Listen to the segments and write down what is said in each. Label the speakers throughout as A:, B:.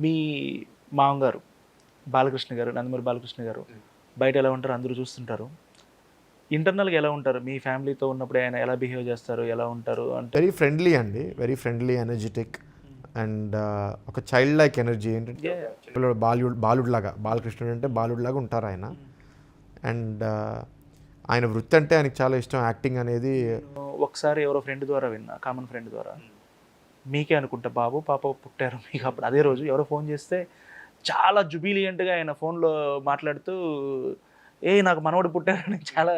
A: మీ మామగారు బాలకృష్ణ గారు నందమూరి బాలకృష్ణ గారు బయట ఎలా ఉంటారు? అందరూ చూస్తుంటారు. ఇంటర్నల్గా ఎలా ఉంటారు? మీ ఫ్యామిలీతో ఉన్నప్పుడు ఆయన ఎలా బిహేవ్ చేస్తారు? ఎలా ఉంటారు? అంటే
B: వెరీ ఫ్రెండ్లీ అండి. వెరీ ఫ్రెండ్లీ ఎనర్జెటిక్ అండ్ ఒక చైల్డ్ లైక్ ఎనర్జీ ఏంటంటే పిల్లడు బాలుడు బాలుడిలాగా బాలకృష్ణుడు అంటే బాలుడిలాగా ఉంటారు ఆయన. అండ్ ఆయన వృత్తి అంటే ఆయనకి చాలా ఇష్టం. యాక్టింగ్ అనేది
A: ఒకసారి ఎవరో ఫ్రెండ్ ద్వారా విన్నా కామన్ ఫ్రెండ్ ద్వారా. మీకే అనుకుంటా బాబు పాప పుట్టారు మీకు అప్పుడు. అదే రోజు ఎవరో ఫోన్ చేస్తే చాలా జుబిలియంట్గా ఆయన ఫోన్లో మాట్లాడుతూ ఏ నాకు మనవడు పుట్టారని చాలా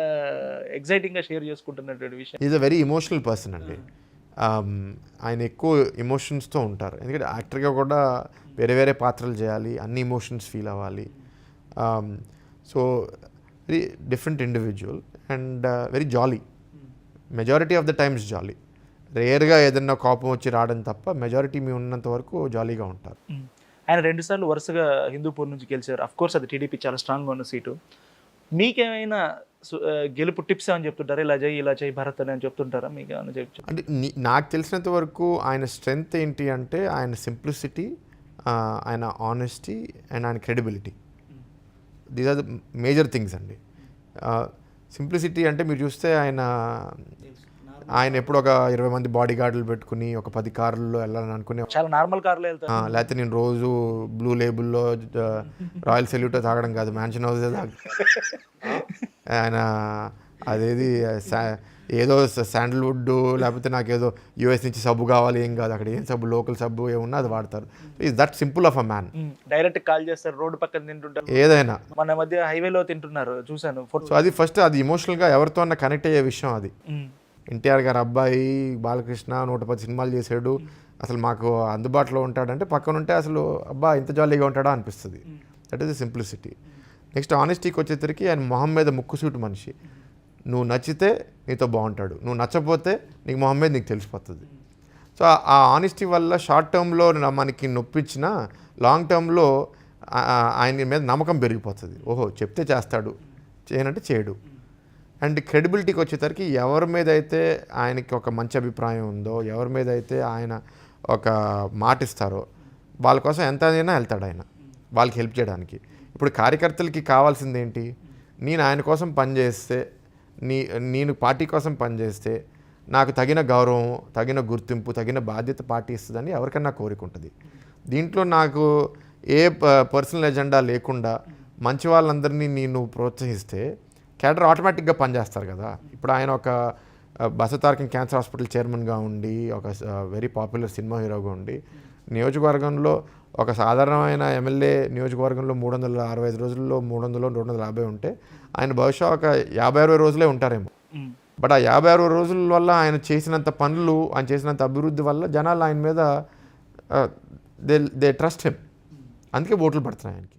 A: ఎగ్జైటింగ్గా షేర్ చేసుకుంటున్నటువంటి విషయం.
B: Is a very emotional person అండి. ఆయన ఎక్కువ ఎమోషన్స్తో ఉంటారు. ఎందుకంటే యాక్టర్గా కూడా వేరే వేరే పాత్రలు చేయాలి అన్ని ఎమోషన్స్ ఫీల్ అవ్వాలి. So very different individual and very jolly majority of the times jolly రేర్గా ఏదన్నా కోపం వచ్చి రావడం తప్ప మెజారిటీ మీ ఉన్నంత వరకు జాలీగా ఉంటారు.
A: ఆయన రెండుసార్లు వరుసగా హిందూపూర్ నుంచి గెలిచారు. అఫ్ కోర్స్ అది టీడీపీ చాలా స్ట్రాంగ్గా ఉన్న సీటు. మీకేమైనా గెలుపు టిప్స్ అని చెప్తుంటారా? ఇలా చేయి ఇలా చేయి భరత్ అని చెప్తుంటారా? మీకు ఏమైనా చెప్పు
B: అంటే నాకు తెలిసినంత వరకు ఆయన స్ట్రెంగ్త్ ఏంటి అంటే ఆయన సింప్లిసిటీ ఆయన ఆనెస్టీ అండ్ ఆయన credibility these are the major things అండి. సింప్లిసిటీ అంటే మీరు చూస్తే ఆయన ఆయన ఎప్పుడు ఒక ఇరవై మంది బాడీ గార్డులు పెట్టుకుని ఒక పది కార్లలో వెళ్ళాలని అనుకునే
A: చాలా నార్మల్ కార్లో
B: లేకపోతే నేను రోజు బ్లూ లేబుల్లో రాయల్ సెల్యూట్ తాగడం కాదు మ్యాన్షన్ హౌస్ ఆయన అదేది ఏదో శాండల్వుడ్ లేకపోతే నాకు ఏదో యూఎస్ నుంచి సబ్బు కావాలి ఏం కాదు అక్కడ ఏం సబ్బు లోకల్ సబ్బు ఏమున్నా అది వాడతారు. Is that simple of a man
A: direct call చేస్తారు రోడ్డు పక్కన తింటుంటారు.
B: ఏదైనా.
A: మన మధ్య హైవేలో తింటున్నారు చూశాను
B: సో అది ఫస్ట్ అది ఇమోషనల్గా ఎవరితో అన్న కనెక్ట్ అయ్యే విషయం అది. ఎన్టీఆర్ గారు అబ్బాయి బాలకృష్ణ నూట పది సినిమాలు చేశాడు. అసలు మాకు అందుబాటులో ఉంటాడంటే పక్కన ఉంటే అసలు అబ్బా ఇంత జాలీగా ఉంటాడా అనిపిస్తుంది. That is the simplicity next ఆనెస్టీకి వచ్చేసరికి ఆయన మొహం మీద ముక్కుసూటు మనిషి. నువ్వు నచ్చితే నీతో బాగుంటాడు. నువ్వు నచ్చపోతే నీకు మొహం మీద నీకు తెలిసిపోతుంది. సో ఆ- ఆ ఆనెస్టీ వల్ల షార్ట్ టర్మ్లో మనకి నొప్పించిన లాంగ్ టర్మ్లో ఆయన మీద నమ్మకం పెరిగిపోతుంది. ఓహో చెప్తే చేస్తాడు. చేయనంటే చేయడు. అండ్ క్రెడిబిలిటీకి వచ్చేసరికి ఎవరి మీద అయితే ఆయనకి ఒక మంచి అభిప్రాయం ఉందో ఎవరి మీద అయితే ఆయన ఒక మాట ఇస్తారో వాళ్ళ కోసం ఎంత అయినా వెళ్తాడు ఆయన వాళ్ళకి హెల్ప్ చేయడానికి. ఇప్పుడు కార్యకర్తలకి కావాల్సింది ఏంటి? నేను ఆయన కోసం పనిచేస్తే నీ నేను పార్టీ కోసం పనిచేస్తే నాకు తగిన గౌరవం తగిన గుర్తింపు తగిన బాధ్యత పార్టీ ఇస్తుందని ఎవరికన్నా కోరిక ఉంటుంది. దీంట్లో నాకు ఏ పర్సనల్ ఎజెండా లేకుండా మంచి వాళ్ళందరినీ నేను ప్రోత్సహిస్తే క్యాడర్ ఆటోమేటిక్గా పనిచేస్తారు కదా. ఇప్పుడు ఆయన ఒక బసతారకం క్యాన్సర్ హాస్పిటల్ చైర్మన్గా ఉండి ఒక వెరీ పాపులర్ సినిమా హీరోగా ఉండి నియోజకవర్గంలో ఒక సాధారణమైన ఎమ్మెల్యే నియోజకవర్గంలో మూడు వందల అరవై ఐదు రోజుల్లో మూడు వందలు రెండు వందల యాభై ఉంటే ఆయన బహుశా ఒక యాభై అరవై రోజులే ఉంటారేమో. బట్ ఆ యాభై అరవై రోజుల వల్ల ఆయన చేసినంత పనులు ఆయన చేసినంత అభివృద్ధి వల్ల జనాలు ఆయన మీద దే దే ట్రస్ట్ హిమ్ అందుకే ఓట్లు పడుతున్నాయి ఆయనకి.